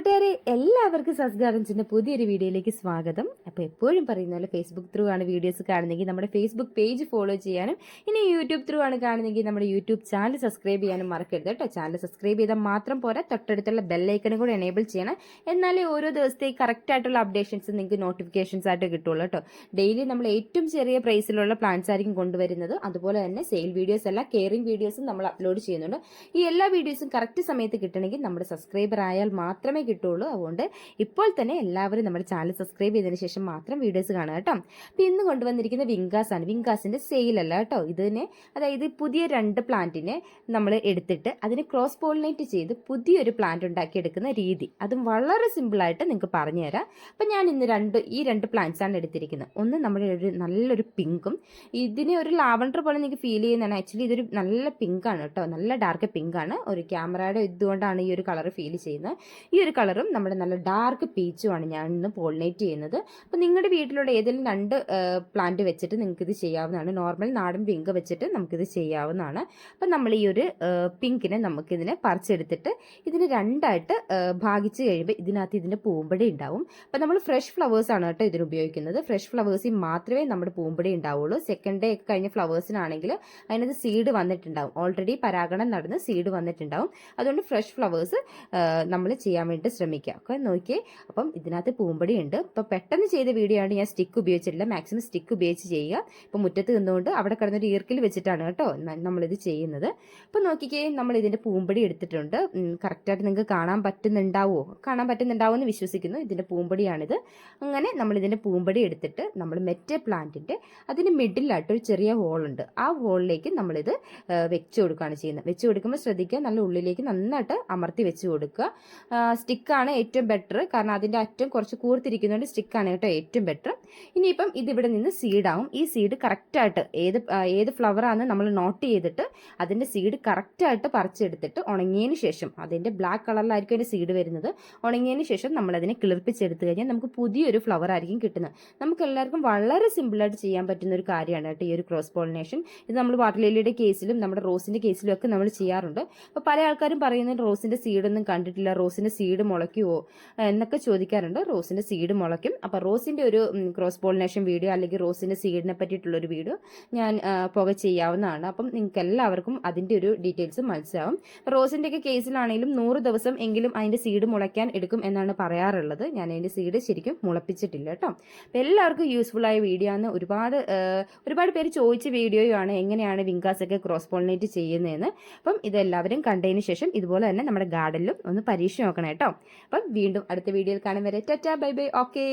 കൂട്ടുകാരെ എല്ലാവർക്കും സസ് ഗാർഡൻസിന്റെ പുതിയൊരു വീഡിയോയിലേക്ക് സ്വാഗതം. അപ്പോൾ എപ്പോഴും പറയുന്ന പോലെ ഫേസ്ബുക്ക് ത്രൂ ആണ് വീഡിയോസ് കാണുന്നെങ്കിൽ നമ്മുടെ ഫേസ്ബുക്ക് പേജ് ഫോളോ ചെയ്യാനും ഇനി യൂട്യൂബ് ത്രൂ ആണ് കാണുന്നെങ്കിൽ നമ്മുടെ യൂട്യൂബ് ചാനൽ സബ്സ്ക്രൈബ് ചെയ്യാനും മറക്കരുത് കേട്ടോ. ചാനൽ സബ്സ്ക്രൈബ് ചെയ്താൽ മാത്രം പോരാ തൊട്ടടുത്തുള്ള ബെല്ലൈക്കനും കൂടെ എനേബിൾ ചെയ്യണം. എന്നാലേ ഓരോ ദിവസത്തെ കറക്റ്റ് ആയിട്ടുള്ള അപ്ഡേഷൻസ് നിങ്ങൾക്ക് നോട്ടിഫിക്കേഷൻസ് ആയിട്ട് കിട്ടുള്ളൂ കേട്ടോ. ഡെയിലി നമ്മൾ ഏറ്റവും ചെറിയ പ്രൈസിലുള്ള പ്ലാൻസ് ആയിരിക്കും കൊണ്ടുവരുന്നത്. അതുപോലെ തന്നെ സെയിൽ വീഡിയോസ് അല്ല കെയറിംഗ് വീഡിയോസും നമ്മൾ അപ്ലോഡ് ചെയ്യുന്നുണ്ട്. ഈ എല്ലാ വീഡിയോസും കറക്റ്റ് സമയത്ത് കിട്ടണമെങ്കിൽ നമ്മുടെ സബ്സ്ക്രൈബർ ആയാൽ മാത്രമേ കിട്ടുള്ളൂ. അതുകൊണ്ട് ഇപ്പോൾ തന്നെ എല്ലാവരും നമ്മുടെ ചാനൽ സബ്സ്ക്രൈബ് ചെയ്തതിന് ശേഷം മാത്രം വീഡിയോസ് കാണുക കേട്ടോ. അപ്പോൾ ഇന്ന് കൊണ്ടുവന്നിരിക്കുന്ന വിങ്കാസ് ആണ്. വിങ്കാസിന്റെ സെയിലല്ല കേട്ടോ. ഇതിനെ അതായത് പുതിയ രണ്ട് പ്ലാന്റിനെ നമ്മൾ എടുത്തിട്ട് അതിനെ ക്രോസ് പോളിനേറ്റ് ചെയ്ത് പുതിയൊരു പ്ലാന്റ് ഉണ്ടാക്കി എടുക്കുന്ന രീതി. അതും വളരെ സിമ്പിളായിട്ട് നിങ്ങൾക്ക് പറഞ്ഞു തരാം. അപ്പം ഞാൻ ഇന്ന് രണ്ട് ഈ രണ്ട് പ്ലാന്റ്സാണ് എടുത്തിരിക്കുന്നത്. ഒന്ന് നമ്മുടെ ഒരു നല്ലൊരു പിങ്കും. ഇതിനെ ഒരു ലാവണ്ടർ പോലെ നിങ്ങൾക്ക് ഫീൽ ചെയ്യുന്നതാണ്. ആക്ച്വലി ഇതൊരു നല്ല പിങ്കാണ് കേട്ടോ. നല്ല ഡാർക്ക് പിങ്കാണ് ഒരു ക്യാമറയുടെ ഇതുകൊണ്ടാണ് ഈ ഒരു കളർ ഫീൽ ചെയ്യുന്നത്. ഈ കളറും നമ്മുടെ നല്ല ഡാർക്ക് പീച്ചുമാണ് ഞാൻ ഇന്ന് പോളിനേറ്റ് ചെയ്യുന്നത്. അപ്പോൾ നിങ്ങളുടെ വീട്ടിലുള്ള ഏതെങ്കിലും രണ്ട് പ്ലാന്റ് വെച്ചിട്ട് നിങ്ങൾക്ക് ഇത് ചെയ്യാവുന്നതാണ്. നോർമൽ നാടൻ പിങ്ക് വെച്ചിട്ട് നമുക്കിത് ചെയ്യാവുന്നതാണ്. അപ്പം നമ്മൾ ഈ ഒരു പിങ്കിനെ നമുക്കിതിനെ പറിച്ചെടുത്തിട്ട് ഇതിനെ രണ്ടായിട്ട് ഭാഗിച്ച് കഴിയുമ്പോൾ ഇതിനകത്ത് ഇതിന്റെ പൂമ്പടി ഉണ്ടാവും അപ്പം നമ്മൾ ഫ്രഷ് ഫ്ലവേഴ്സാണ് കേട്ടോ ഇതിന് ഉപയോഗിക്കുന്നത്. ഫ്രഷ് ഫ്ലവേഴ്സിൽ മാത്രമേ നമ്മുടെ പൂമ്പടി ഉണ്ടാവുള്ളൂ സെക്കൻഡ് ഡേ ഒക്കെ കഴിഞ്ഞ ഫ്ലവേഴ്സിനാണെങ്കിൽ അതിനകത്ത് സീഡ് വന്നിട്ടുണ്ടാവും. ഓൾറെഡി പരാഗണം നടന്ന് സീഡ് വന്നിട്ടുണ്ടാവും. അതുകൊണ്ട് ഫ്രഷ് ഫ്ലവേഴ്സ് നമ്മൾ ചെയ്യാൻ ശ്രമിക്കുക. ഒക്കെ നോക്കിയേ. അപ്പം ഇതിനകത്ത് പൂമ്പടി ഉണ്ട് ഇപ്പം പെട്ടെന്ന് ചെയ്ത വീഡിയോ ആണ് ഞാൻ സ്റ്റിക്ക് ഉപയോഗിച്ചിട്ടില്ല മാക്സിമം സ്റ്റിക്ക് ഉപയോഗിച്ച് ചെയ്യുക. ഇപ്പം മുറ്റത്ത് നിന്നുകൊണ്ട് അവിടെ കിടന്നൊരു ഈർക്കിൽ വെച്ചിട്ടാണ് കേട്ടോ നമ്മളിത് ചെയ്യുന്നത്. ഇപ്പം നോക്കിക്കേ നമ്മൾ ഇതിന്റെ പൂമ്പടി എടുത്തിട്ടുണ്ട്. കറക്റ്റായിട്ട് നിങ്ങൾക്ക് കാണാൻ പറ്റുന്നുണ്ടാവുമോ കാണാൻ പറ്റുന്നുണ്ടാവോ എന്ന് വിശ്വസിക്കുന്നു. ഇതിന്റെ പൂമ്പടിയാണിത്. അങ്ങനെ നമ്മൾ ഇതിന്റെ പൂമ്പടി എടുത്തിട്ട് നമ്മൾ മെറ്റേ പ്ലാന്റിന്റെ അതിന് മിഡിലായിട്ട് ഒരു ചെറിയ ഹോളുണ്ട് ആ ഹോളിലേക്ക് നമ്മളിത് വെച്ച് കൊടുക്കുകയാണ് ചെയ്യുന്നത്. വെച്ച് കൊടുക്കുമ്പോൾ ശ്രദ്ധിക്കുക. നല്ല ഉള്ളിലേക്ക് നന്നായിട്ട് അമർത്തി വെച്ച് കൊടുക്കുക. സ്റ്റിക്കാണ് ഏറ്റവും ബെറ്റർ കാരണം അതിന്റെ അറ്റം കുറച്ച് കൂർത്തിരിക്കുന്നതുകൊണ്ട് സ്റ്റിക്കാണ് കേട്ടോ ഏറ്റവും ബെറ്റർ ഇനിയിപ്പം ഇതിവിടെ നിന്ന് സീഡാവും ഈ സീഡ് കറക്റ്റായിട്ട് ഏത് ഏത് ഫ്ലവറാണ് നമ്മൾ നോട്ട് ചെയ്തിട്ട് അതിന്റെ സീഡ് കറക്റ്റായിട്ട് പറിച്ചെടുത്തിട്ട് ഉണങ്ങിയതിന് ശേഷം അതിന്റെ ബ്ലാക്ക് കളറിലായിരിക്കും അതിന്റെ സീഡ് വരുന്നത്. ഉണങ്ങിയതിന് ശേഷം നമ്മളതിനെ കിളിർപ്പിച്ചെടുത്ത് കഴിഞ്ഞാൽ നമുക്ക് പുതിയൊരു ഫ്ലവർ ആയിരിക്കും കിട്ടുന്നത്. നമുക്ക് എല്ലാവർക്കും വളരെ സിമ്പിളായിട്ട് ചെയ്യാൻ പറ്റുന്ന ഒരു കാര്യമാണ് കേട്ടോ ഈ ഒരു ക്രോസ് പോളിനേഷൻ ഇത് നമ്മൾ വാട്ടർ ലില്ലിയുടെ കേസിലും നമ്മുടെ റോസിന്റെ കേസിലും ഒക്കെ നമ്മൾ ചെയ്യാറുണ്ട്. അപ്പോൾ പല ആൾക്കാരും പറയുന്നത് റോസിന്റെ സീഡൊന്നും കണ്ടിട്ടില്ല റോസിന്റെ സീഡ് മുളയ്ക്കുമോ എന്നൊക്കെ ചോദിക്കാറുണ്ട്. റോസിന്റെ സീഡ് മുളയ്ക്കും. അപ്പോൾ റോസിന്റെ ഒരു ക്രോസ് പോളിനേഷൻ വീഡിയോ അല്ലെങ്കിൽ റോസിന്റെ സീഡിനെ പറ്റിയിട്ടുള്ളൊരു വീഡിയോ ഞാൻ പുക ചെയ്യാവുന്നതാണ്. അപ്പം നിങ്ങൾക്ക് എല്ലാവർക്കും അതിന്റെ ഒരു ഡീറ്റെയിൽസ് മനസ്സിലാവും. റോസിന്റെയൊക്കെ കേസിലാണെങ്കിലും നൂറ് ദിവസം എങ്കിലും അതിന്റെ സീഡ് മുളയ്ക്കാൻ എടുക്കും എന്നാണ് പറയാറുള്ളത്. ഞാൻ അതിന്റെ സീഡ് ശരിക്കും മുളപ്പിച്ചിട്ടില്ല കേട്ടോ. അപ്പോൾ എല്ലാവർക്കും യൂസ്ഫുൾ ആയ വീഡിയോ ആണ്. ഒരുപാട് ഒരുപാട് പേര് ചോദിച്ച വീഡിയോയാണ് എങ്ങനെയാണ് വിങ്കാസ് ഒക്കെ ക്രോസ് പോളിനേറ്റ് ചെയ്യുന്നതെന്ന്. അപ്പം ഇതെല്ലാവരും കണ്ടതിന് ശേഷം ഇതുപോലെ തന്നെ നമ്മുടെ ഗാർഡനിലും ഒന്ന് പരീക്ഷ നോക്കണം കേട്ടോ. അപ്പം വീണ്ടും അടുത്ത വീഡിയോയിൽ കാണും വരെ. Tata bye bye. ഓക്കേ.